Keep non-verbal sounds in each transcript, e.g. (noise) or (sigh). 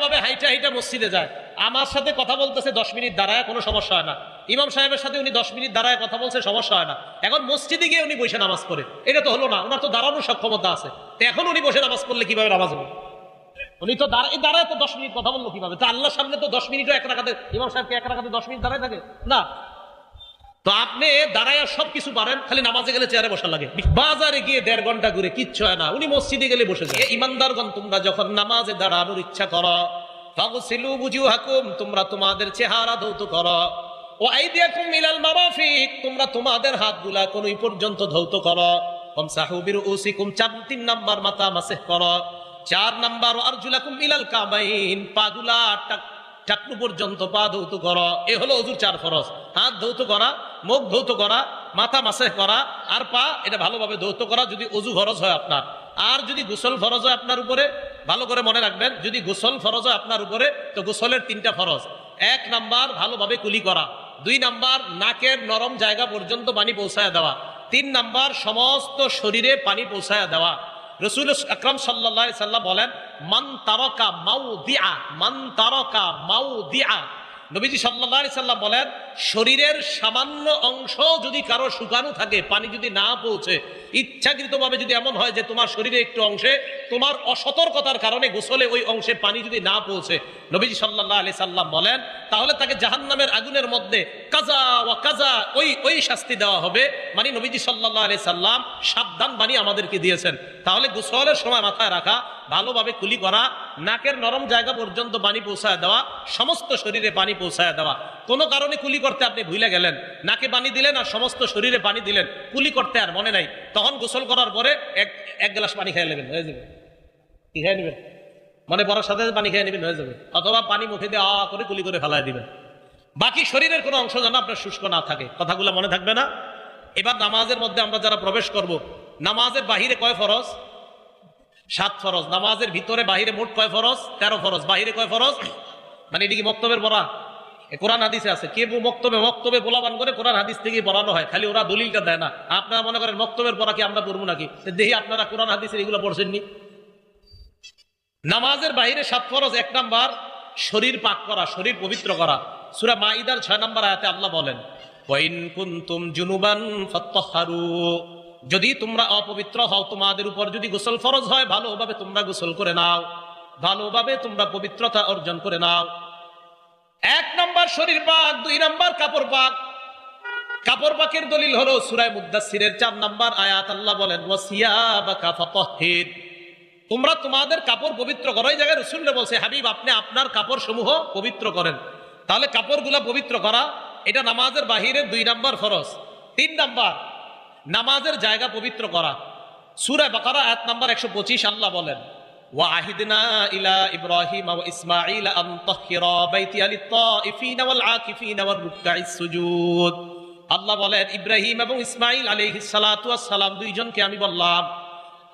ভালোভাবে হাইটা হাইটা মসজিদে যায়। আমার সাথে কথা বলতেছে দশ মিনিট দাঁড়ায়, কোনো সমস্যা হয় না। ইমাম সাহেবের সাথে উনি দশ মিনিট দাঁড়ায় কথা বলছে, সমস্যা হয় না। এখন মসজিদে গিয়ে উনি বসে নামাজ পড়ে। এটা তো হলো না, ওনার তো দাঁড়ানোর সক্ষমতা আছে। তো এখন উনি বসে নামাজ পড়লে কীভাবে নামাজ হবে? উনি তো দাঁড়ায় দাঁড়ায় তো দশ মিনিট কথা বলল কীভাবে? তা আল্লাহর সামনে তো দশ মিনিটও এক রাখাতে ইমাম সাহেবকে এক রাখাতে দশ মিনিট দাঁড়ায় থাকে? না। তো আপনি দাঁড়ায় সব কিছু পারেন, খালি নামাজে গেলে চেয়ারে বসা লাগে। বাজারে গিয়ে দেড় ঘণ্টা ঘুরে কিচ্ছু হয় না, উনি মসজিদে গেলে বসে যায়। ইমানদারগণ তোমরা যখন নামাজে দাঁড়ানোর ইচ্ছা করো তোমাদের চেহারা ধৌত করো। ও তোমরা তোমাদের পর্যন্ত ধৌত করো। চার, তিন নাম্বার করো। চার নাম্বার পাগুলা টাক চাকরু পর্যন্ত পা ধৌত করা, এ হলো অজুর চার ফরজ। হাত ধৌত করা, মুখ ধৌত করা, মাথা মাসে করা, আর পা, এটা ভালোভাবে ধৌত করা যদি অজু ফরজ হয় আপনার। আর যদি গোসল ফরজ হয় আপনার উপরে, ভালো করে মনে রাখবেন, যদি গোসল ফরজ হয় আপনার উপরে, তো গোসলের তিনটা ফরজ। এক নাম্বার, ভালোভাবে কুলি করা। দুই নাম্বার, নাকের নরম জায়গা পর্যন্ত পানি পৌঁছায় দেওয়া। তিন নাম্বার, সমস্ত শরীরে পানি পৌঁছায় দেওয়া। রসুল আকরম সাল্লাহ সাল্লাম বলেন মান তারকা মাউ দিয়া মান তারকা মাউ দিয়া নবীজি সাল্লাহ সাল্লাম বলেন, শরীরের সামান্য অংশ যদি কারও শুকানো থাকে, পানি যদি না পৌঁছে, ইচ্ছাকৃতভাবে যদি এমন হয় যে তোমার শরীরে একটু অংশে, তোমার অসতর্কতার কারণে গোসলে ওই অংশে পানি যদি না পৌঁছে, নবীজি সাল্লাহ আলি সাল্লাম বলেন, তাহলে তাকে জাহান্নামের আগুনের মধ্যে কাজা ও কাজা ওই ওই শাস্তি দেওয়া হবে। মানে নবীজি সাল্লাহ আলি সাল্লাম সাবধান বাণী আমাদেরকে দিয়েছেন। তাহলে গোসলের সময় মাথায় রাখা ভালোভাবে কুলি করা, নাকের নরম জায়গা পর্যন্ত পানি পৌঁছায় দেওয়া, সমস্ত শরীরে পানি পৌঁছায় দেওয়া। কোনো কারণে কুলি করতে আপনি ভুলে গেলেন। নাকে পানি দিলেন আর সমস্ত শরীরে পানি দিলেন। কুলি করতে আর মনে নাই। তখন গোসল করার পরে এক এক গ্লাস পানি খেয়ে নেবেন, হয়ে যাবে। কি খেয়ে নেবেন? মনে পড়ার সাথে পানি খেয়ে নেবেন, হয়ে যাবে। অথবা পানি মুখে দিয়ে আ করে কুলি করে ফেলায় দিবেন। বাকি শরীরের কোনো অংশ যেন আপনার শুষ্ক না থাকে। কথাগুলো মনে থাকবে না? এবার নামাজের মধ্যে আমরা যারা প্রবেশ করব, নামাজের বাহিরে কয় ফরজ? সাত ফরজ। নামাজের ভিতরে বাহিরে মোট কয় ফরজ? তেরো ফরজ। বাহিরে কয় ফরজ? মানে এটি কি মক্তবের পড়া? কোরআন হাদিসে আছে। কে মক্তবে? মক্তবে পোলাবান করে কোরআন হাদিস থেকে পড়ানো হয়। খালি ওরা দলিলটা দেয় না। আপনারা মনে করেন মক্তবের পড়া কি আমরা পড়ব নাকি? দেখি আপনারা কোরআন হাদিসের এগুলো পড়ছেননি। নামাজের বাহিরে সাত ফরজ, এক নাম্বার শরীর পাক করা, শরীর পবিত্র করা। সুরা মাইদার ছয় নাম্বার আয়াতে আল্লাহ বলেন কুনতুম জুনুবান ফাত্তাহহারু যদি তোমরা অপবিত্র হও, তোমাদের উপর যদি গোসল ফরজ হয়, ভালোভাবে তোমরা গোসল করে নাও। ভালোভাবে তোমরা পবিত্রতা অর্জন করে নাও। এক নম্বর শরীর পাক, দুই নম্বর কাপড় পাক। কাপড় পাকের দলিল হলো সুরায় মুদাসিরের চার নম্বর আয়াত। আল্লাহ বলেন তোমরা তোমাদের কাপড় পবিত্র করো। এই জায়গায় রসুল্লে বলছে, হাবিব, আপনি আপনার কাপড় সমূহ পবিত্র করেন। তাহলে কাপড়গুলা পবিত্র করা, এটা নামাজের বাহিরের দুই নাম্বার ফরজ। তিন নাম্বার নামাজের জায়গা পবিত্র করা সুরায় বাকারা এক নাম্বার একশো পঁচিশ আল্লাহ বলেন وعهدنا إلى إبراهيم وإسماعيل أن طهرا بيتي للطائفين والعاكفين والركع السجود আল্লাহ বলেন ইব্রাহিম এবং ইসমাইল আলাইহিস সালাতু ওয়াস সালাম দুইজনকে আমি বললাম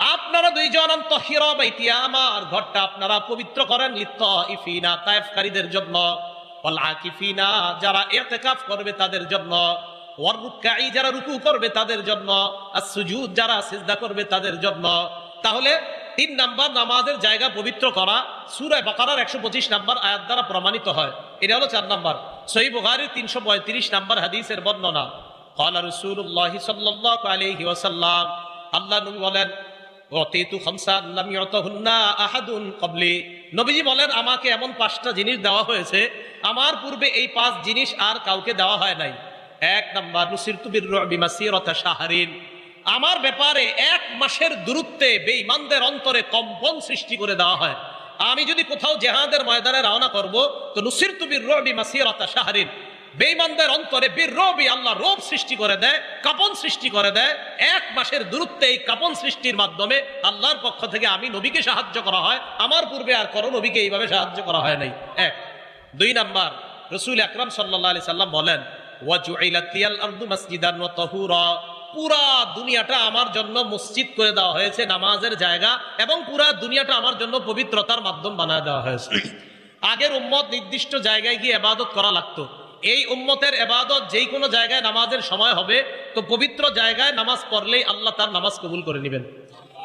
আপনারা দুইজন তহিরা বাইতিয়া আমার ঘরটা আপনারা পবিত্র করেন লিত্তাইফিনা তায়েফকারীদের জন্য ওয়াল আকিফিনা যারা ইতিকাফ করবে তাদের জন্য ওয়ার রুকআই যারা রুকু করবে তাদের জন্য আর সুজুদ যারা সিজদা করবে তাদের জন্য তাহলে তিন নাম্বার নামাজের জায়গা পবিত্র করা সুরায় বাকারার একশো পঁচিশ নাম্বার আয়াত দ্বারা প্রমাণিত হয় এটা হলো চার নাম্বার সহি বুখারির তিনশো পঁয়ত্রিশ নাম্বার হাদিসের বর্ণনা قال رسول الله صلى الله عليه وسلم আল্লাহ নবী বলেন অতীতু খামসা লাম ইউতাহুন্না আহাদুন ক্বাবলি নবীজি বলেন আমাকে এমন পাঁচটা জিনিস দেওয়া হয়েছে আমার পূর্বে এই পাঁচ জিনিস আর কাউকে দেওয়া হয় নাই এক নাম্বার, নুসিরতু বিররুবি মাসিরাতা শাহরিন। আমার ব্যাপারে এক মাসের দূরত্বে বেঈমানদের অন্তরে কম্পন সৃষ্টি করে দেওয়া হয়। আমি যদি কোথাও জেহাদের ময়দানে রওনা করব, তো নুসিরতু বিররুবি মাসিরাতা শাহরিন। বেঈমানদের অন্তরে বীর রবি আল্লাহ রোগ সৃষ্টি করে দেয়, কাপন সৃষ্টি করে দেয়। এক মাসের দূরত্বে এই কাপন সৃষ্টির মাধ্যমে আল্লাহর পক্ষ থেকে আমি নবীকে সাহায্য করা হয়। আমার পূর্বে আর করো নবীকে এইভাবে সাহায্য করা হয় নাই। এক। দুই নাম্বার, রসুল আকরাম সাল্লাহ আলি সাল্লাম বলেন পুরা দুনিয়াটা আমার জন্য মসজিদ করে দেওয়া হয়েছে, নামাজের জায়গা, এবং পুরা দুনিয়াটা আমার জন্য পবিত্রতার মাধ্যম বানায় দেওয়া হয়েছে। আগের উম্মত নির্দিষ্ট জায়গায় গিয়ে করা লাগতো। এই উম্মতের যেই কোনো জায়গায় নামাজের সময় হবে, তো পবিত্র জায়গায় নামাজ পড়লেই আল্লাহ তার নামাজ কবুল করে নেবেন।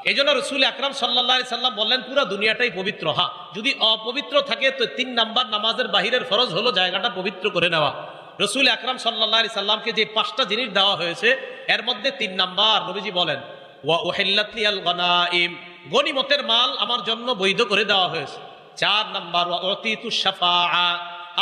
এই জন্য রসুল আকরাম সাল্লাহ সাল্লাম বললেন, পুরো দুনিয়াটাই পবিত্র, হা। যদি অপবিত্র থাকে, তো তিন নাম্বার নামাজের বাহিরের ফরজ হলো জায়গাটা পবিত্র করে নেওয়া। রসুল আকরাম সাল্লাহ সাল্লামকে যে পাঁচটা জিনিস দেওয়া হয়েছে, এর মধ্যে তিন নাম্বার নবীজি বলেন, ওয়া ওহেল্লাতলি আল গনাইম গনিমতের মাল আমার জন্য বৈধ করে দেওয়া হয়েছে। চার নাম্বার, ওয়া অতীতু শাফাআ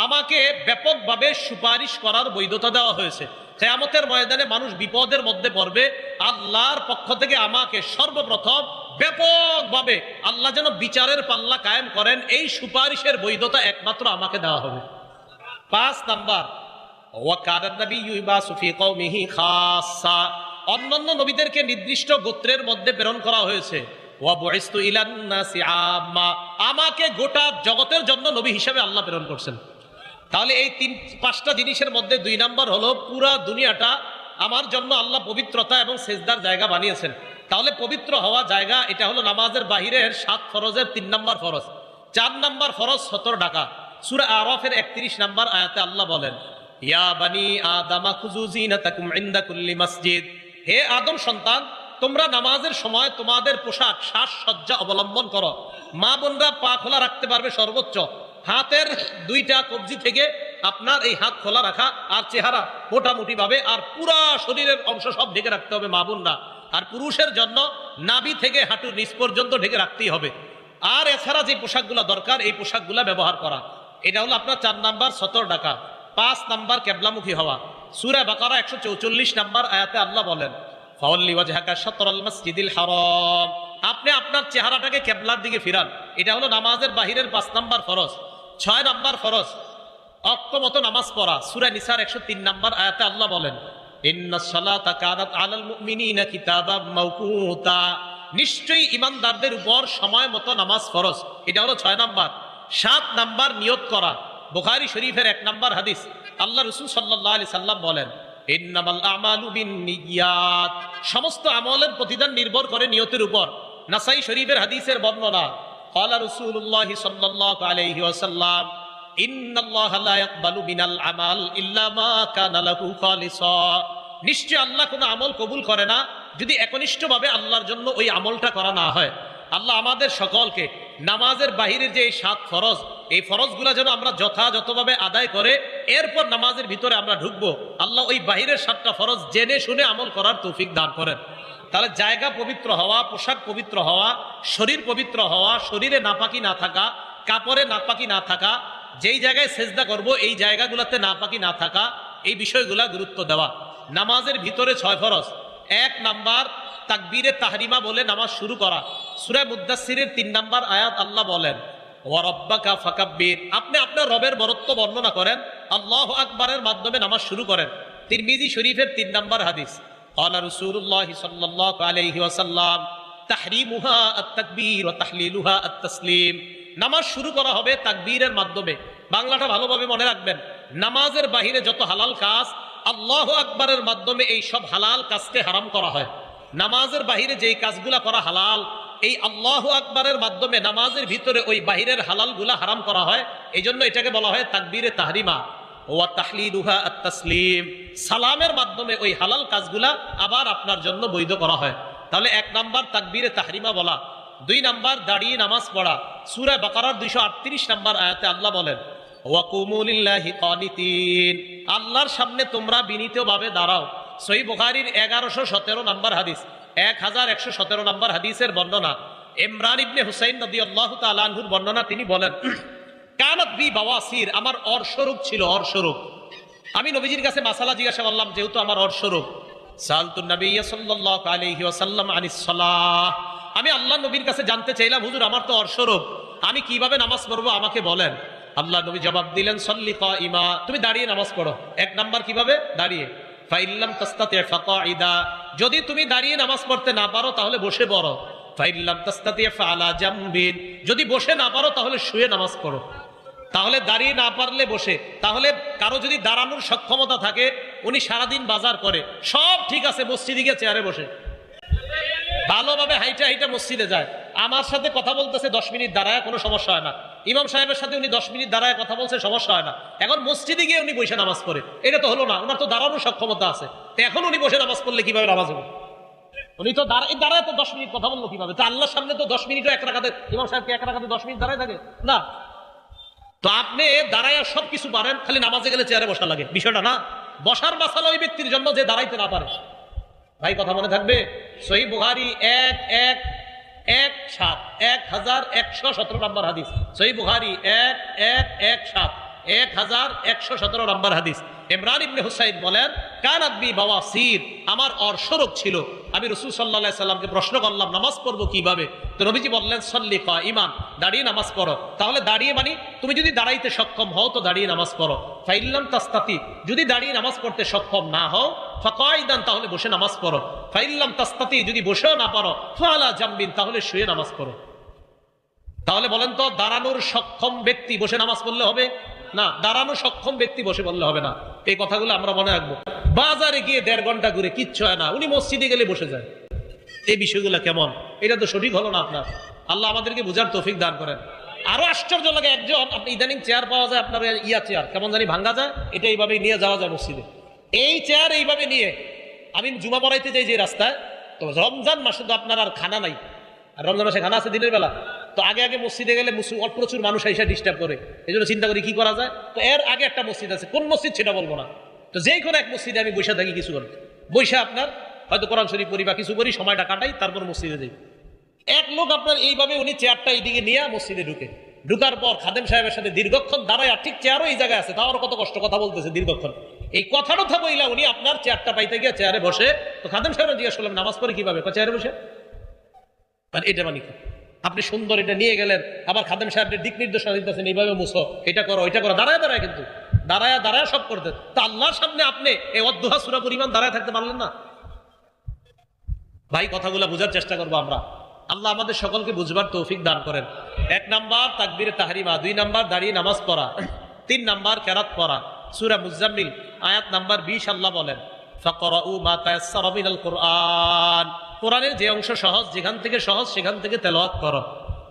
আমাকে ব্যাপকভাবে সুপারিশ করার বৈধতা দেওয়া হয়েছে। কেয়ামতের ময়দানে মানুষ বিপদের মধ্যে পড়বে, আল্লাহর পক্ষ থেকে আমাকে সর্বপ্রথম ব্যাপকভাবে আল্লাহ যেন বিচারের পাল্লা কায়েম করেন, এই সুপারিশের বৈধতা একমাত্র আমাকে দেওয়া হবে। পাঁচ নাম্বার অন্যান্য নবীদেরকে নির্দিষ্ট গোত্রের মধ্যে প্রেরণ করা হয়েছে। আমাকে গোটা জগতের জন্য নবী হিসেবে আল্লাহ প্রেরণ করছেন। তাহলে এই তিন, পাঁচটা জিনিসের মধ্যে দুই নাম্বার হলো পুরা দুনিয়াটা আমার জন্য আল্লাহ পবিত্রতা এবং সেজদার জায়গা বানিয়েছেন। তাহলে পবিত্র হওয়া জায়গা, এটা হলো নামাজের বাহিরের সাত ফরজের তিন নাম্বার ফরজ। চার নাম্বার ফরজ সতর ডাকা সুরা আরফের একত্রিশ নাম্বার আয়াতে আল্লাহ বলেন হে আদম সন্তান, তোমরা নামাজের সময় তোমাদের পোশাক সাজসজ্জা অবলম্বন করো। মা বোনরা পা খোলা রাখতে পারবে সর্বোচ্চ। হাতের দুইটা কবজি থেকে আপনার এই হাত খোলা রাখা আর চেহারা মোটামুটি ভাবে আর পুরা শরীরের অংশ সব ঢেকে রাখতে হবে মা বোনরা। আর পুরুষের জন্য নাভি থেকে হাঁটুর নিচ পর্যন্ত ঢেকে রাখতেই হবে। আর এছাড়া যে পোশাকগুলো দরকার, এই পোশাকগুলো ব্যবহার করা। এটা হলো আপনার চার নাম্বার সতর টাকা পাঁচ নাম্বার কেবলামুখী হওয়া। সুরা বাকারা একশো চৌচল্লিশ নাম্বার আয়াতে আল্লাহ বলেন আপনি আপনার চেহারাটাকে কেবলার দিকে ফিরান। এটা হলো নামাজের বাহিরের পাঁচ নাম্বার ফরজ, ছয় নাম্বার ফরজ অক্তমত নামাজ পড়া। সূরা নিসার 103 নাম্বার আয়াতে আল্লাহ বলেন নিশ্চয়ই ইমানদারদের উপর সময় মতো নামাজ ফরজ, এটা হলো ছয় নাম্বার। সাত নাম্বার নিয়ত করা। বুখারী শরীফের এক নাম্বার হাদিস আল্লাহ রসুল সাল্লাল্লাহু আলাইহি সাল্লাম বলেন ইন্নামাল আমালু বিন্নিয়াত সমস্ত আমলের প্রতিদান নির্ভর করে নিয়তের উপর নাসাই শরীফের হাদিসের বর্ণনা قال رسول الله صلى الله عليه وسلم إن الله لا يقبل من العمل إلا ما كان له خالصا নিশ্চয় আল্লাহ কোনো আমল কবুল করে না যদি একনিষ্ঠভাবে আল্লাহর জন্য ওই আমলটা করা না হয় আল্লাহ আমাদের সকলকে নামাজের বাহিরের যে এই সাত ফরজ, এই ফরজগুলা যেন আমরা যথাযথভাবে আদায় করে, এরপর নামাজের ভিতরে আমরা ঢুকবো। আল্লাহ ওই বাহিরের সাতটা ফরজ জেনে শুনে আমল করার তৌফিক দান করেন। তাহলে জায়গা পবিত্র হওয়া, পোশাক পবিত্র হওয়া, শরীর পবিত্র হওয়া, শরীরে নাপাকি না থাকা, কাপড়ে নাপাকি না থাকা, যেই জায়গায় সেজদা করব, এই জায়গাগুলোতে নাপাকি না থাকা, এই বিষয়গুলা গুরুত্ব দেওয়া। নামাজের ভিতরে ছয় ফরজ। এক নাম্বার তাকবীরে তাহরিমা বলে নামাজ শুরু করা সুরা মুদাসিরের তিন নাম্বার আয়াত আল্লাহ বলেন ওয়ারব্বাকা ফাকাব্বির আপনি আপনার রবের বরত্ব বর্ণনা করেন আল্লাহ আকবারের মাধ্যমে নামাজ শুরু করেন তিরমিজি শরীফের তিন নাম্বার হাদিস قال رسول الله صلى الله عليه وسلم تحريمها التكبير وتحليلها التسليم নামাজ শুরু করা হবে তাকবীরের মাধ্যমে বাংলাটা ভালোভাবে মনে রাখবেন নামাজের বাহিরে যত হালাল কাজ আল্লাহ আকবারের মাধ্যমে এই সব হালাল কাজকে হারাম করা হয় নামাজের বাহিরে যেই কাজগুলা করা হালাল, এই আল্লাহ আকবরের মাধ্যমে নামাজের ভিতরে ওই বাহিরের হালালগুলা হারাম করা হয় এই জন্য এটাকে বলা হয় তাকবীরে তাহরিমা। ওয়া তাহলিলুহা আত-তাসলিম, সালামের মাধ্যমে ওই হালাল কাজগুলা আবার আপনার জন্য বৈধ করা হয়। তাহলে এক নাম্বার তাকবীরে তাহরিমা বলা, দুই নাম্বার দাঁড়িয়ে নামাজ পড়া, সূরা বাকারার 238 নাম্বার আয়াতে আল্লাহ বলেন ওয়াকুমু লিল্লাহি কানিতিন আল্লাহর সামনে তোমরা বিনীতভাবে দাঁড়াও। সহিহ বুখারীর 1117 নাম্বার হাদিস 1117 নাম্বার হাদিসের বর্ণনা। ইমরান ইবনে হুসাইন রাদিয়াল্লাহু তাআলা আনহুর বর্ণনা, তিনি বলেন, কানত বি বাওয়াসির, আমার অর্শরূপ ছিল অর্শরূপ। আমি নবীজির কাছে মাসালা জিজ্ঞাসা করলাম, যেহেতু আমার অর্শরূপ। সালতুন নবী সাল্লাল্লাহু আলাইহি ওয়াসাল্লাম আনিস আমি আল্লাহ নবীর কাছে জানতে চাইলাম, হুজুর, আমার তো অর্শরূপ। আমি কীভাবে নামাজ পড়ব, আমাকে বলেন। আল্লাহ নবী জবাব দিলেন, সল্লি ইমা তুমি দাঁড়িয়ে নামাজ পড়ো। এক নাম্বার কীভাবে? দাঁড়িয়ে। ফাইল্লাম তাস্তাতে ফাকাইদা যদি তুমি দাঁড়িয়ে নামাজ পড়তে না পারো, তাহলে বসে পড়ো। ফাইল্লাম তাস্তাতে ফালা জামবিন। যদি বসে না পারো, তাহলে শুয়ে নামাজ পড়ো। তাহলে দাঁড়িয়ে না পারলে বসে। তাহলে কারও যদি দাঁড়ানোর সক্ষমতা থাকে, উনি সারাদিন বাজার করে। সব ঠিক আছে, মসজিদে গিয়ে চেয়ারে বসে। ভালোভাবে হাইটা হাইটা মসজিদে যায়। আমার সাথে কথা বলতেছে, দশ মিনিট দাঁড়ায়, কোনো সমস্যা হয় না। ইমাম সাহেবের সাথে উনি দশ মিনিট দাঁড়ায় কথা বলছে, সমস্যা হয় না। এখন মসজিদে গিয়ে উনি বসে নামাজ পড়ে। এটা তো হলো না, ওনার তো দাঁড়ানোর সক্ষমতা আছে। তো এখন উনি বসে নামাজ পড়লে কীভাবে নামাজ হবে? উনি তো দাঁড়ায় দাঁড়ায় তো দশ মিনিট কথা বলল কীভাবে? তো আল্লাহর সামনে তো দশ মিনিটও এক রাখাতে ইমাম সাহেবকে এক রাখাতে দশ মিনিট দাঁড়ায় থাকে? না। তো আপনি দাঁড়ায় সব কিছু পারেন, খালি নামাজে গেলে চেয়ারে বসা লাগে। বিষয়টা না। বসার মাসালা ওই ব্যক্তির জন্য যে দাঁড়াইতে না পারে। ভাই, কথা মনে থাকবে? সহি বুহারি এক এক এক সাত, এক হাজার একশো সতেরো নম্বর হাদিস। সই বুহারি এক এক এক সাত, এক হাজার একশো সতেরো নম্বর হাদিস। ইমরান ইবনে হুসাইন বলেন, কান আদবি বাবা সির আমার অর্শরোগ ছিল। আমি রসুল সাল্লাহ সাল্লামকে প্রশ্ন করলাম, নামাজ পড়ব কীভাবে? তো নবীজি বললেন, সল্লি কা ইমান দাঁড়িয়ে নামাজ পড়ো। তাহলে দাঁড়িয়ে মানে তুমি যদি দাঁড়াইতে সক্ষম হও, তো দাঁড়িয়ে নামাজ পড়ো। ফাইল্লাম তাস্তাতি, যদি দাঁড়িয়ে নামাজ পড়তে সক্ষম না হও ফাকাইদান তাহলে বসে নামাজ পড়ো। ফাইল্লাম তাস্তাতি, যদি বসেও না পারো, ফালা জাম্বিন, তাহলে শুয়ে নামাজ পড়ো। তাহলে বলেন তো, দাঁড়ানোর সক্ষম ব্যক্তি বসে নামাজ পড়লে হবে? না, দাঁড়ানো সক্ষম ব্যক্তি বসে বললে হবে না। এই কথাগুলো আমরা মনে রাখব। বাজারে গিয়ে দেড় ঘণ্টা ঘুরে কিচ্ছু হয় না। উনি মসজিদে গেলে বসে যায়। এই বিষয়গুলো কেমন? এটা তো সঠিক হলো না আপনার। আল্লাহ আমাদেরকে বোঝার তৌফিক দান করেন। আরও আশ্চর্য লাগে, একজন আপনি ইদানিং চেয়ার পাওয়া যায় আপনার ইয়া চেয়ার কেমন জানি ভাঙ্গা যায়। এটা এইভাবে নিয়ে যাওয়া যায় মসজিদে। এই চেয়ার এইভাবে নিয়ে, আমি জুমা পড়াইতে যাই যে রাস্তায়, তো রমজান মাসে তো আপনার আর খানা নাই। আর রমজান মাসে খানা আছে দিনের বেলা। তো আগে আগে মসজিদে গেলে প্রচুর মানুষ এসে ডিস্টার্ব করে। এই জন্য চিন্তা করি কি করা যায়? তো এর আগে একটা মসজিদ আছে। কোন মসজিদ সেটা বলব না। তো যেই কোনো এক মসজিদে আমি বৈশা থাকি কিছু করি বৈশা আপনার হয়তো কোরআন শরীফ পড়ি বা কিছু করি সময়টা কাটাই, তারপর মসজিদে যাই। এক লোক আপনার এইভাবে উনি চেয়ারটা এইদিকে নিয়ে মসজিদে ঢুকে। ঢুকার পর খাদেম সাহেবের সাথে দীর্ঘক্ষণ দাঁড়ায় আর ঠিক চেয়ারও এই জায়গায় আছে। তাও কত কষ্ট কথা বলতেছে দীর্ঘক্ষণ। এই কথাটা কথা বইলা উনি আপনার চেয়ারটা পাইতে গিয়ে চেয়ারে বসে। তো খাদেম সাহেব জিজ্ঞাসা করলাম, নামাজ পড়ে কীভাবে? চেয়ারে বসে। মানে এটা মানে আপনি সুন্দর এটা নিয়ে গেলেন। আবার খাদেম সাহেবের দিক নির্দেশনা দিতেছেন, এইভাবে মুছো, এটা করো এটা করো। দাঁড়ায় দাঁড়ায় কিন্তু। দাঁড়ায় দাঁড়ায় সব করতেন। তা আল্লাহর সামনে আপনি এই অধ্যহা সুরা পরিমাণ দাঁড়ায় থাকতে পারলেন না? ভাই, কথাগুলো বোঝার চেষ্টা করব আমরা। আল্লাহ আমাদের সকলকে বুঝবার তৌফিক দান করেন। এক নাম্বার তাকবিরে তাহারিমা, দুই নাম্বার দাঁড়িয়ে নামাজ পড়া, তিন নাম্বার কেরাত পড়া। সুরা মুজাম্মিল, আয়াত নাম্বার বিশ আল্লাহ বলেন, ফাকরাউ মা তায়াসসারা কোরআন। কোরআনের যে অংশ সহজ, যেখান থেকে সহজ, সেখান থেকে তেলাওয়াত করো।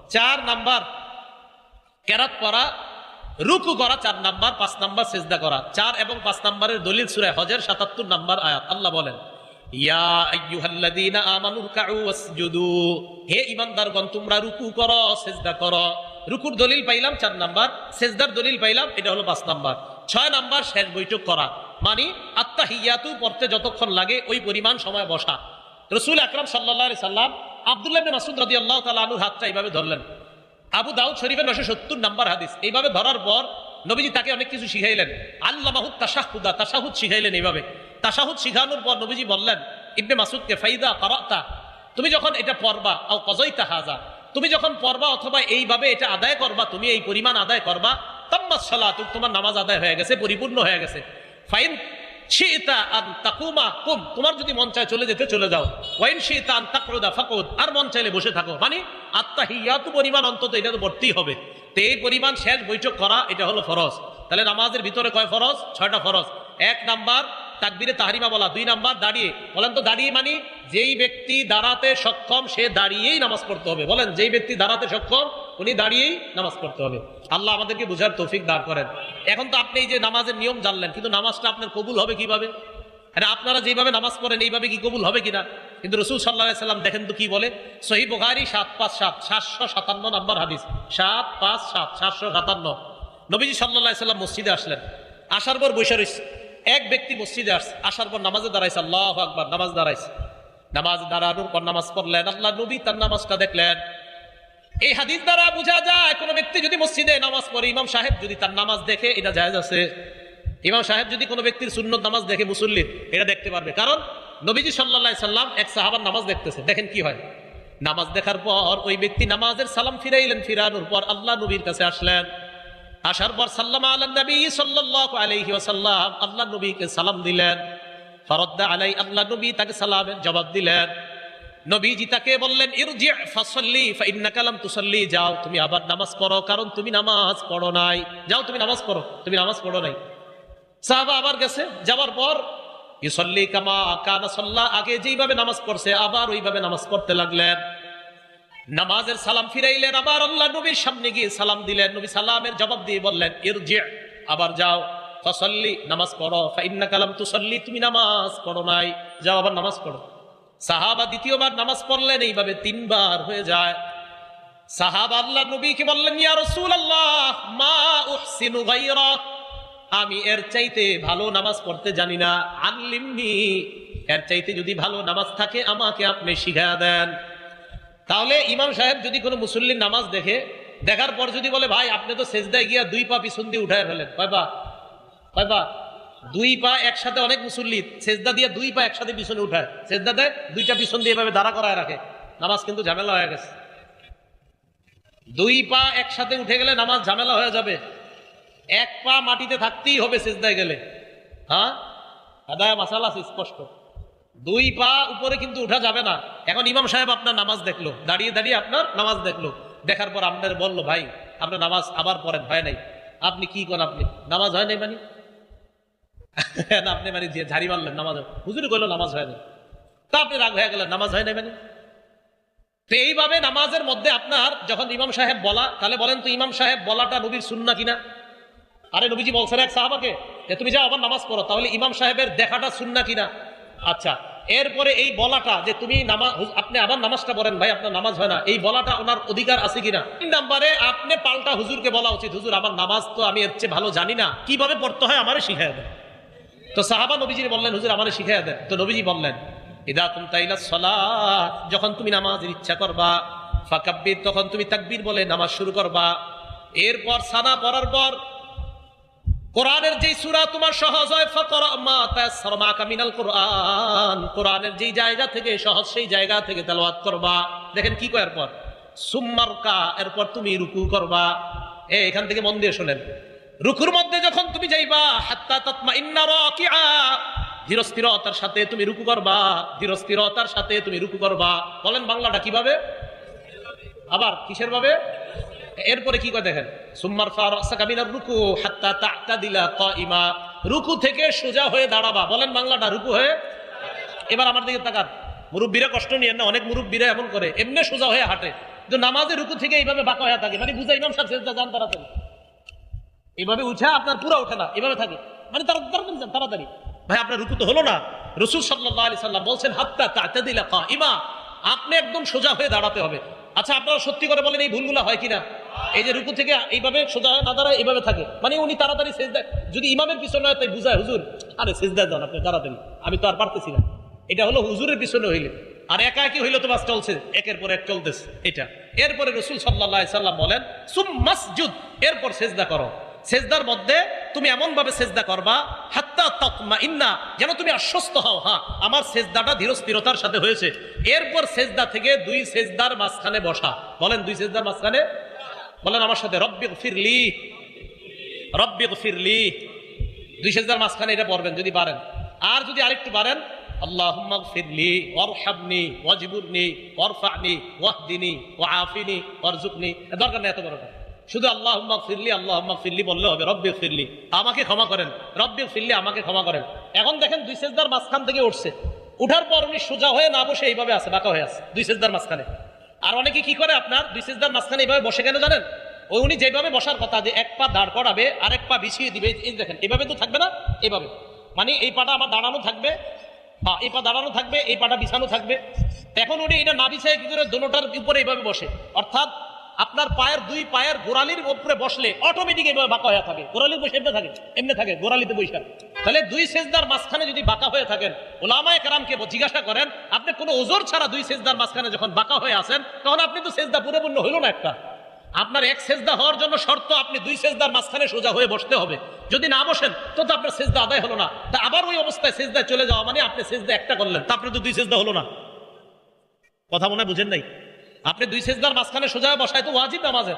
চার নাম্বার, কেরাত পড়া, রুকু করা, চার নাম্বার, পাঁচ নাম্বার সেজদা করা। চার এবং পাঁচ নাম্বারের দলিল সুরায় হজের সাতাত্তর নাম্বার আয়াত। আল্লাহ বলেন হে তোমরা রুকু রুকুর দলিল পাইলাম, চার নাম্বার। সেজদার দলিল পাইলাম, এটা হলো পাঁচ নাম্বার। ছয় নাম্বার, শেষ বৈঠক করা। মানে পড়তে যতক্ষণ লাগে, ওই পরিমাণ সময় বসা। রসুল আকরাম আলাইহি সাল্লাম আব্দুল্লাহ মাসুদ রাদিয়াল্লাহু তাআলা আনহুর হাতটা এইভাবে ধরলেন। আবু দাউদ শরীফের নশো সত্তর নাম্বার হাদিস, এইভাবে ধরার পর নবীজি তাকে অনেক কিছু শিখাইলেন। আল্লাহ মাহুদ তাসাহুদা তাসাহুদ শিখাইলেন এইভাবে। তাসাহুদ শিখানোর পর নবীজি বললেন, ইবনে মাসুদকে ফাইদা করাতা তুমি যখন এটা পড়বা, আও কজইতা হাজা তুমি যখন পড়বা অথবা এইভাবে এটা আদায় করবা, তুমি এই পরিমাণ আদায় করবা, তাম্মাস তোমার নামাজ আদায় হয়ে গেছে, পরিপূর্ণ হয়ে গেছে। ফাইন তোমার যদি মন চায় চলে যেতে, চলে যাও। ওয়াইন শিতা আন তাকরুদা ফাকুদ। আর মন চাইলে বসে থাকো। মানে আত্মাহিয়াত পরিমাণ অন্তত এটা তো ভর্তি হবে। তো এই পরিমাণ শেষ বৈঠক করা, এটা হলো ফরজ। তাহলে নামাজের ভিতরে কয় ফরজ? ছয়টা ফরজ। এক নাম্বার তাকবিরে তাহারিমা বলা, দুই নাম্বার দাঁড়িয়ে, বলেন তো দাঁড়িয়ে মানি? যেই ব্যক্তি দাঁড়াতে সক্ষম, সে দাঁড়িয়েই নামাজ পড়তে হবে। বলেন, যেই ব্যক্তি দাঁড়াতে সক্ষম, উনি দাঁড়িয়েই নামাজ পড়তে হবে। আল্লাহ আমাদেরকে বুঝার তৌফিক দান করেন। এখন তো আপনি এই যে নামাজের নিয়ম জানলেন, কিন্তু নামাজটা আপনার কবুল হবে কীভাবে? আরে আপনারা যেভাবে নামাজ পড়েন, এইভাবে কি কবুল হবে কিনা? কিন্তু রসুল সাল্লাহ সাল্লাম দেখেন তো কি বলে? সহি বুখারি সাত পাঁচ সাত, সাতশো সাতান্ন নম্বর হাদিস। সাত পাঁচ সাত, সাতশো সাতান্ন। নবীজি সাল্লাহ সাল্লাম মসজিদে আসলেন। আসার পর বৈশা রয়েছে এক ব্যক্তি মসজিদে আসছে, আসার পর নামাজে দাঁড়াইছে, আল্লাহ আকবার, নামাজ দাঁড়াইছে। নামাজ দাঁড়ানোর পর নামাজ পড়লেন, আল্লাহ নবী তার নামাজটা দেখলেন। এই হাদিস দ্বারা বোঝা যায়, কোনো ব্যক্তি যদি মসজিদে নামাজ পড়ে, ইমাম সাহেব যদি তার নামাজ দেখে, এটা জায়েজ আছে। ইমাম সাহেব যদি কোনো ব্যক্তির সুন্নত নামাজ দেখে মুসল্লির এটা দেখতে পারবে। কারণ নবীজি সাল্লাহ সাল্লাম এক সাহাবার নামাজ দেখতেছে, দেখেন কি হয়? নামাজ দেখার পর ওই ব্যক্তি নামাজের সালাম ফিরাইলেন, ফিরানোর পর আল্লাহ নবীর কাছে আসলেন। আসার পর সাল্লাম আল্লাহ নবী সাল্লাল্লাহু আলাইহি ওয়াসাল্লাম আল্লাহ নবীকে সালাম দিলেন। ফরদ্দা আলাই, আল্লাহ নবী তাকে সালামের জবাব দিলেন। নবীজি তাকে বললেন, ইরজি ফাসল্লি তুসাল্লি। যাও, তুমি আবার নামাজ পড়ো, কারণ তুমি নামাজ পড়ো নাই। যাও, তুমি নামাজ পড়ো, তুমি নামাজ পড়ো নাই। সাহাবা আবার গেছে, যাওয়ার পর ইসল্লি কামা কানা সল্লা আগে যেইভাবে নামাজ পড়ছে, আবার ওইভাবে নামাজ পড়তে লাগলেন। নামাজের সালাম ফিরাইলেন, আবার আল্লাহ নবীর সামনে গিয়ে সালাম দিলেন। নবী সালামের জবাব দিয়ে বললেন, ইরজি, আবার যাও। ফসল্লি, নামাজ পড়ো। ফাইন্না কালাম তুসল্লি, তুমি নামাজ পড়ো নাই। যাও আবার নামাজ পড়ো। সাহাবা দ্বিতীয়বার নামাজ পড়লেন, এইভাবে তিনবার হয়ে যায়। সাহাবা আল্লাহ নবীকে বললেন, ইয়া রাসূলুল্লাহ, মা উহসিনু গায়রা। আমি এর চাইতে ভালো নামাজ পড়তে জানি না। আল্লিমনি, এর চাইতে যদি ভালো নামাজ থাকে, আমাকে আপনি শিখা দেন। তাহলে ইমাম সাহেব যদি কোনো মুসল্লির নামাজ দেখে, দেখার পর যদি বলে, ভাই, আপনি তো সেজদায় গিয়া দুই পা পিছন দিয়ে উঠায় ফেলেন। কয় পা দুই পা একসাথে অনেক মুসল্লি সেজদা দিয়ে দুই পা একসাথে পিছনে উঠায়। সেজদা দেয়, দুইটা পিছন দিয়ে এভাবে দাঁড়া করায় রাখে। নামাজ কিন্তু ঝামেলা হয়ে গেছে। দুই পা একসাথে উঠে গেলে নামাজ ঝামেলা হয়ে যাবে। এক পা মাটিতে থাকতেই হবে সেজদায় গেলে। হ্যাঁ? আদায় মাসাল আছে স্পষ্ট। দুই পা উপরে কিন্তু উঠা যাবে না। এখন ইমাম সাহেব আপনার নামাজ দেখল। দাঁড়িয়ে দাঁড়িয়ে আপনার নামাজ দেখল। দেখার পর আপনার বলল, ভাই, আপনার নামাজ আবার পড়েন, হয় নাই। আপনি কি করেন আপনি? নামাজ হয় নাই মানে? (laughs) আপনি মানে যে ঝাড়ি মারলেন নামাজ। হুজুর কইলো, নামাজ হয় না তা আপনি রাগ হয়ে গেলেন, নামাজ হয় নাই মানে? তো এইভাবে নামাজের মধ্যে আপনার যখন ইমাম সাহেব বলা, তাহলে বলেন তো ইমাম সাহেব বলাটা নবীর সুন্না কিনা? আরে নবীজি বলছেন এক সাহাবাকে যে তুমি যাও আবার নামাজ পড়ো। তাহলে ইমাম সাহেবের দেখাটা সুন্না কিনা? আচ্ছা এরপরে এই বলাটা যে তুমি নামাজ আপনি আবার নামাজটা পড়েন, ভাই, আপনার নামাজ হয় না। এই বলাটা ওনার অধিকার আছে কিনা? তিন নাম্বারে, আপনি পাল্টা হুজুরকে বলা উচিত, হুজুর, আমার নামাজ তো আমি এর চেয়ে ভালো জানি না। কীভাবে পড়তে হয় আমারে শিখাই দেন। তো সাহাবা নবীজি বললেন, হুজুর, আমারে শিখাই দেন। তো নবীজি বললেন সলা, যখন তুমি নামাজের ইচ্ছা করবা, ফাকাব্বির, তখন তুমি তাকবীর বলে নামাজ শুরু করবা। এরপর সানা পড়ার পর কোরআনের যেই সুরা তোমার সহজ হয় মিনাল কোরআন। কোরআনের যেই জায়গা থেকে, সহজ সেই জায়গা থেকে তেলাওয়াত করবা। দেখেন কি কয় এরপর? সুম্মারকা, এরপর তুমি রুকু করবা। এ, এখান থেকে মন দিয়ে শোনেন। রুকুর মধ্যে যখন তুমি যাইবা, হাত্তা তাতমা ইন্না ধীরস্থিরতার সাথে তুমি রুকু করবা, ধীরস্থিরতার সাথে তুমি রুকু করবা। বলেন বাংলাটা কীভাবে? আবার কিসের ভাবে এরপরে কি করে দেখেন? সুম্মার কামিনার রুকু হাত্তা ইমা রুকু থেকে সোজা হয়ে দাঁড়াবা। বলেন বাংলাটা রুকু হয়ে? এবার আমার দিকে তাকান। মুরব্বীরা কষ্ট নিয়ে না, অনেক মুরব্বীরা এমন করে। এমনি সোজা হয়ে হাঁটে। তো নামাজের রুকু থেকে এইভাবে বাঁকা হয়ে থাকে। মানে বুঝা ইমাম সাহেব সেজদা যান তাড়াতাড়ি এইভাবে উঠে আপনার পুরো ওঠে না, এভাবে থাকে। মানে তারা তাড়াতাড়ি তাড়াতাড়ি। ভাই, আপনার রুকু তো হলো না। রসুল সাল্লাহ আলি সাল্লাম বলছেন, হাত্তা তাতে দিলা ইমা আপনি একদম সোজা হয়ে দাঁড়াতে হবে। আচ্ছা আপনারা সত্যি করে বলেন এই ভুলগুলো হয় কিনা? এই যে রুকু থেকে এইভাবে সোজা না দাঁড়ায়, এইভাবে থাকে। মানে উনি তাড়াতাড়ি শেষ দেয় যদি ইমামের পিছনে হয়, তাই বুঝায়, হুজুর, আরে শেষ দেয় যান আপনি তাড়াতাড়ি আমি তো আর পারতেছি না। এটা হলো হুজুরের পিছনে হইলে। আর একা একই হইলে তো বাস চলছে। একের পর এক চলতেছে। এটা। এরপরে রসুল সাল্লাহ সাল্লাম বলেন, সুম মাসজুদ, এরপর সেজদা করো। সেজদার মধ্যে তুমি এমন ভাবে সেজদা করবা, হাত্তা তকমা ইন্না যেন তুমি আশ্বস্ত হও হ্যাঁ আমার সেজদাটা ধীরস্থিরতার সাথে হয়েছে। এরপর সেজদা থেকে দুই সেজদার মাঝখানে বসা। বলেন, দুই সেজদার মাঝখানে বলেন আমার সাথে রব্বিক ফিরলি রব্বিক ফিরলি দুই সেজদার মাঝখানে এটা পড়বেন, যদি পারেন। আর যদি আরেকটু পারেন, আল্লাহুম্মা ফিরলি ওয়ারহামনি, ওয়াজবুরনি, ওয়ারফানি, ওয়াহদিনি, ওয়াআফিনি ওয়ারজুকনি দরকার নেই এত বড় শুধু আল্লাহ ফিরলি আল্লাহ ফিরলি বললে হবে, রব্বি ফিরলি আমাকে ক্ষমা করেন, রব্বি ফিরলি আমাকে ক্ষমা করেন। এখন দেখেন দুই সেজদার মাঝখান থেকে উঠছে। উঠার পর উনি সোজা হয়ে না বসে এইভাবে আছে, বাঁকা হয়ে আছে, দুই সেজদার মাঝখানে। আর অনেকে কি করে আপনার দুই সিজদার মাঝখানে এইভাবে বসে কেন জানেন? ওই উনি যেভাবে বসার কথা যে এক পা দাঁড় করাবে আর এক পা বিছিয়ে দিবে, এই দেখেন, এভাবে তো থাকবে না? এভাবে। মানে এই পাটা আমার দাঁড়ানো থাকবে হ্যাঁ এই পা দাঁড়ানো থাকবে, এই পাটা বিছানো থাকবে। এখন উনি এটা না বিছায় কি করে দোনোটার উপরে এইভাবে বসে? অর্থাৎ আপনার পায়ের দুই পায়ের গোড়ালির উপরে বসলে অটোমেটিক এভাবে বাঁকা হয়ে থাকে। গোড়ালির বসে এমনি থাকে এমনি থাকে, গোড়ালিতে বসে তাহলে দুই সেজদার মাঝখানে যদি বাঁকা হয়ে থাকেন, ওলামায় কারামকে জিজ্ঞাসা করেন, আপনি কোনো ওজোর ছাড়া দুই সেজদার মাঝখানে যখন বাঁকা হয়ে আসেন তখন আপনি তো সেজদা পরিপূর্ণ হইল না একটা। আপনার এক সেজদা হওয়ার জন্য শর্ত, আপনি দুই সেজদার মাঝখানে সোজা হয়ে বসতে হবে। যদি না বসেন, তো তো আপনার সেজদা আদায় হলো না। তা আবার ওই অবস্থায় সেজদায় চলে যাওয়া মানে আপনি সেজদা একটা করলেন, তা আপনি তো দুই সেজদা হলো না। কথা মনে বুঝেন নাই? আপনি দুই সেজদার মাঝখানে সোজা বসায় তো ওয়াজিব নামাজের।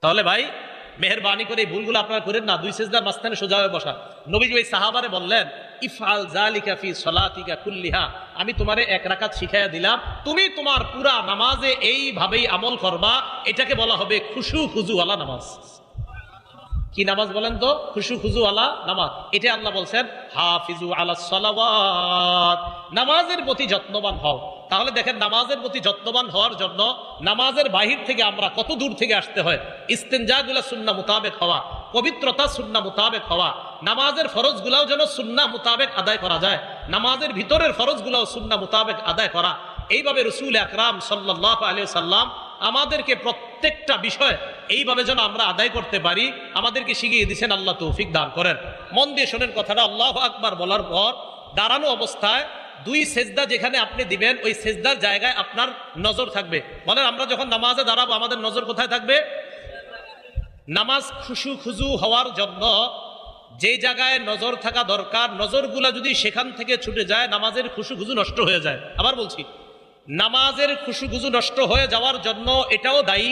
তাহলে ভাই, মেহরবানি করে এই ভুলগুলো আপনারা করেন না, দুই সেজদার মাঝখানে সোজা হয়ে বসা। নবীজি ওই সাহাবারে বললেন, ইফআল জালিকা ফি সলাতিকা কুল্লিহা। আমি তোমারে এক রাকাত শিখাইয়া দিলাম, তুমি তোমার পুরা নামাজে এইভাবেই আমল করবা, এটাকে বলা হবে খুশু খুজু আলা নামাজ। কি নামাজ বলেন তো? খুশু খুজু আলা নামাজ। এটা আল্লাহ বলছেন, হাফিজু আলা সালাওয়াত। নামাজের প্রতি যত্নবান হও। তাহলে দেখেন নামাজের প্রতি যত্নবান হওয়ার জন্য নামাজের বাহির থেকে আমরা কত দূর থেকে আসতে হয়? ইস্তেঞ্জাগুলা সুন্না মোতাবেক হওয়া, পবিত্রতা সুন্না মোতাবেক হওয়া, নামাজের ফরজগুলাও যেন সুন্না মোতাবেক আদায় করা যায়, নামাজের ভিতরের ফরজগুলাও সুন্না মোতাবেক আদায় করা। এইভাবে রসুল আকরাম সাল্লাহ আলিয়া সাল্লাম আমাদেরকে প্রত্যেকটা বিষয় এইভাবে যেন আমরা আদায় করতে পারি, আমাদেরকে শিখিয়ে দিচ্ছেন আল্লাহ তৌফিক দান করেন। মন দিয়ে শোনেন কথাটা, আল্লাহ আকবার বলার পর দাঁড়ানো অবস্থায় দুই সেজদা যেখানে আপনি দিবেন, ওই সেজদার জায়গায় আপনার নজর থাকবে। বলেন, আমরা যখন নামাজে দাঁড়াবো, আমাদের নজর কোথায় থাকবে? নামাজ খুশু খুজু হওয়ার জন্য যে জায়গায় নজর থাকা দরকার, নজরগুলা যদি সেখান থেকে ছুটে যায়, নামাজের খুশু খুজু নষ্ট হয়ে যায়। আবার বলছি, নামাজের খুশু খুজু নষ্ট হয়ে যাওয়ার জন্য এটাও দায়ী,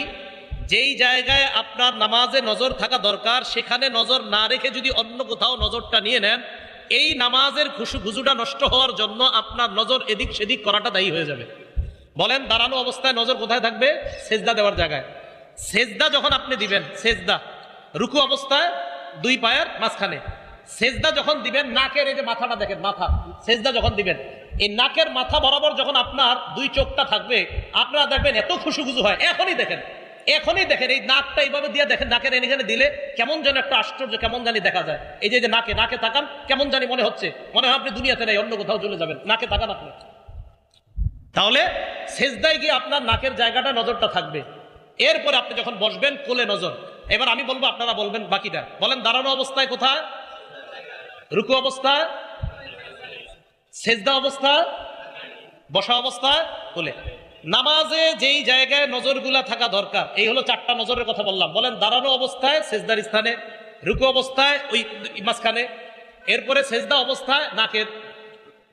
যেই জায়গায় আপনার নামাজে নজর থাকা দরকার, সেখানে নজর না রেখে যদি অন্য কোথাও নজরটা নিয়ে নেন এই নামাজের খুশু খুজুটা নষ্ট হওয়ার জন্য আপনার নজর এদিক সেদিক করাটা দায়ী হয়ে যাবে। বলেন, দাঁড়ানো অবস্থায় নজর কোথায় থাকবে? সেজদা দেওয়ার জায়গায়। সেজদা যখন আপনি দিবেন, সেজদা, রুকু অবস্থায় দুই পায়ের মাঝখানে। সেজদা যখন দিবেন, নাকের এই যে মাথাটা দেখেন, মাথা, সেজদা যখন দিবেন, এই নাকের মাথা বরাবর যখন আপনার দুই চোখটা থাকবে, আপনারা দেখবেন এত খুশু খুশু হয়, এখনই দেখেন। এখনই দেখেন, এই নাকটা এইভাবে দিয়ে দেখেন, নাকের এখানে দিলে কেমন যেন একটা আশ্চর্য, কেমন জানি দেখা যায়। এই যে নাকে নাকে তাকান, কেমন জানি মনে হচ্ছে। মনে হয় আপনি দুনিয়াতে নেই, অন্য কোথাও চলে যাবেন। নাকে তাকান আপনি। তাহলে সেজদায় গিয়ে আপনার নাকের জায়গাটা নজরটা থাকবে। এরপরে আপনি যখন বসবেন, কোলে নজর। এবার আমি বলব, আপনারা বলবেন বাকিটা। বলেন, দাঁড়ানো অবস্থায় কোথায়? রুকু অবস্থা সেজদা অবস্থা বসা অবস্থায়? কোলে। নামাজে যেই জায়গায় নজরগুলা থাকা দরকার, এই হলো চারটা নজরের কথা বললাম। বলেন, দাঁড়ানো অবস্থায় সেজদার স্থানে, রুকু অবস্থায় ওই মাঝখানে, এরপরে সেজদা অবস্থায় নাকের,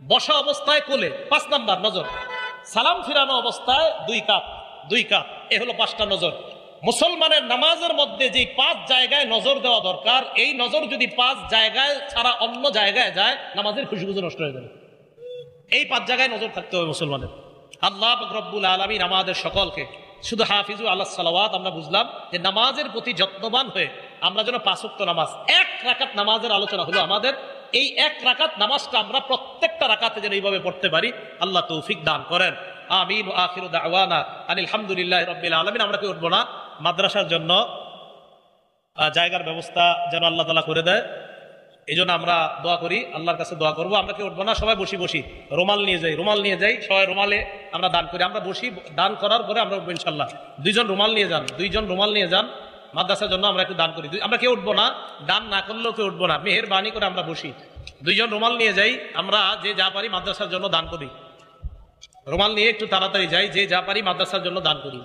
বসা অবস্থায় কোলে, পাঁচ নাম্বার নজর। সালাম ফিরানো অবস্থায় দুই কাপ দুই কাপ, এ হলো পাঁচটা নজর। মুসলমানের নামাজের মধ্যে যে পাঁচ জায়গায় নজর দেওয়া দরকার, এই নজর যদি পাঁচ জায়গায় ছাড়া অন্য জায়গায় যায়, নামাজের খুশি নষ্ট হয়ে যাবে। এই পাঁচ জায়গায় নজর থাকতে হবে মুসলমানের। আল্লাহ রব্বুল আলমিন আমাদের সকলকে, শুধু হাফিজু আল্লাহ সালাওয়াত আমরা বুঝলাম যে নামাজের প্রতি যত্নবান হয়ে আমরা যেন পাঁচক্ত নামাজ, এক রাকাত নামাজের আলোচনা হলো আমাদের, এই এক রাকাত নামাজটা আমরা প্রত্যেকটা রাকাতে যেন এইভাবে পড়তে পারি, আল্লাহ তৌফিক দান করেন। আমিন আখির দাওয়ানা আলহামদুলিল্লাহ রব্বিল আলমিন। আমরা কি উঠবো না। মাদ্রাসার জন্য জায়গার ব্যবস্থা যেন আল্লাহ তালা করে দেয়। এই জন্য আমরা দোয়া করি, আল্লাহর কাছে দোয়া করব। আমরা কি উঠবো না? সবাই বসি বসি। রুমাল নিয়ে যাই, রুমাল নিয়ে যাই, সবাই রুমালে আমরা দান করি। আমরা বসি, দান করার পরে আমরা উঠবো ইনশাল্লাহ। দুইজন রুমাল নিয়ে যান, দুইজন রুমাল নিয়ে যান, মাদ্রাসার জন্য আমরা একটু দান করি। আমরা কেউ উঠবো না, দান না করলেও কেউ উঠবো না। মেহেরবানি করে আমরা বসি। দুইজন রুমাল নিয়ে যাই, আমরা যে যা পারি মাদ্রাসার জন্য দান করি। রুমাল নিয়ে একটু তাড়াতাড়ি যাই, যে যা পারি মাদ্রাসার জন্য দান করি।